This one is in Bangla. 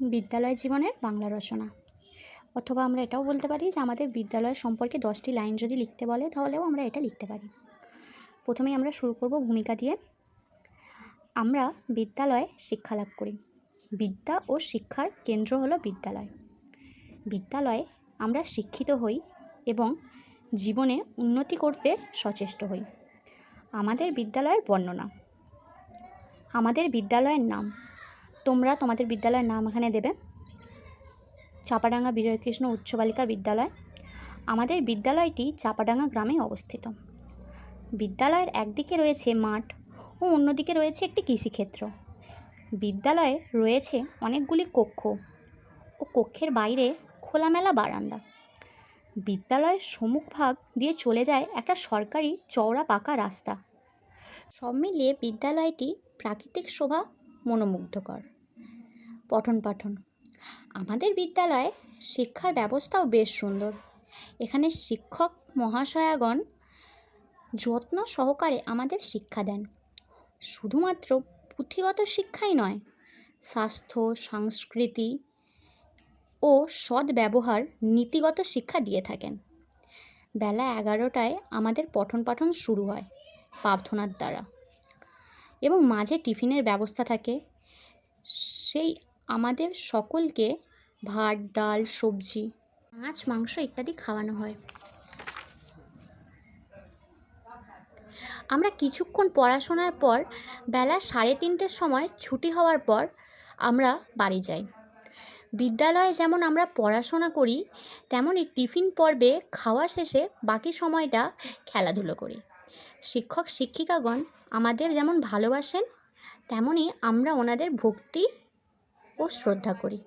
বিদ্যালয় জীবনের বাংলা রচনা। অথবা আমরা এটাও বলতে পারি যে আমাদের বিদ্যালয় সম্পর্কে দশটি লাইন যদি লিখতে বলে, তাহলেও আমরা এটা লিখতে পারি। প্রথমেই আমরা শুরু করব ভূমিকা দিয়ে। আমরা বিদ্যালয়ে শিক্ষালাভ করি। বিদ্যা ও শিক্ষার কেন্দ্র হলো বিদ্যালয়। বিদ্যালয়ে আমরা শিক্ষিত হই এবং জীবনে উন্নতি করতে সচেষ্ট হই। আমাদের বিদ্যালয়ের বর্ণনা। আমাদের বিদ্যালয়ের নাম তোমরা তোমাদের বিদ্যালয়ের নাম এখানে দেবে। চাপাডাঙ্গা বিজয়কৃষ্ণ উচ্চ বালিকা বিদ্যালয়। আমাদের বিদ্যালয়টি চাপাডাঙ্গা গ্রামে অবস্থিত। বিদ্যালয়ের একদিকে রয়েছে মাঠ ও অন্যদিকে রয়েছে একটি কৃষিক্ষেত্র। বিদ্যালয়ে রয়েছে অনেকগুলি কক্ষ ও কক্ষের বাইরে খোলামেলা বারান্দা। বিদ্যালয়ের সম্মুখভাগ দিয়ে চলে যায় একটা সরকারি চওড়া পাকা রাস্তা। সব মিলিয়ে বিদ্যালয়টি প্রাকৃতিক শোভা মনোমুগ্ধকর। পঠন পাঠন। আমাদের বিদ্যালয়ে শিক্ষার ব্যবস্থাও বেশ সুন্দর। এখানে শিক্ষক মহাশয়াগণ যত্ন সহকারে আমাদের শিক্ষা দেন। শুধুমাত্র পুঁথিগত শিক্ষাই নয়, স্বাস্থ্য, সংস্কৃতি ও সৎ ব্যবহার নীতিগত শিক্ষা দিয়ে থাকেন। বেলা এগারোটায় আমাদের পঠন পাঠন শুরু হয় প্রার্থনার দ্বারা। এবং মাঝে টিফিনের ব্যবস্থা থাকে। সেই আমাদের সকলকে ভাত, ডাল, সবজি, মাছ, মাংস ইত্যাদি খাওয়ানো হয়। আমরা কিছুক্ষণ পড়াশোনার পর বেলা সাড়ে তিনটের সময় ছুটি হওয়ার পর আমরা বাড়ি যাই। বিদ্যালয়ে যেমন আমরা পড়াশোনা করি, তেমনই টিফিন পর্বে খাওয়া শেষে বাকি সময়টা খেলাধুলো করি। শিক্ষক, শিক্ষিকাগণ আমাদের যেমন ভালোবাসেন, তেমনই আমরা ওনাদের ভক্তি ও শ্রদ্ধা করি।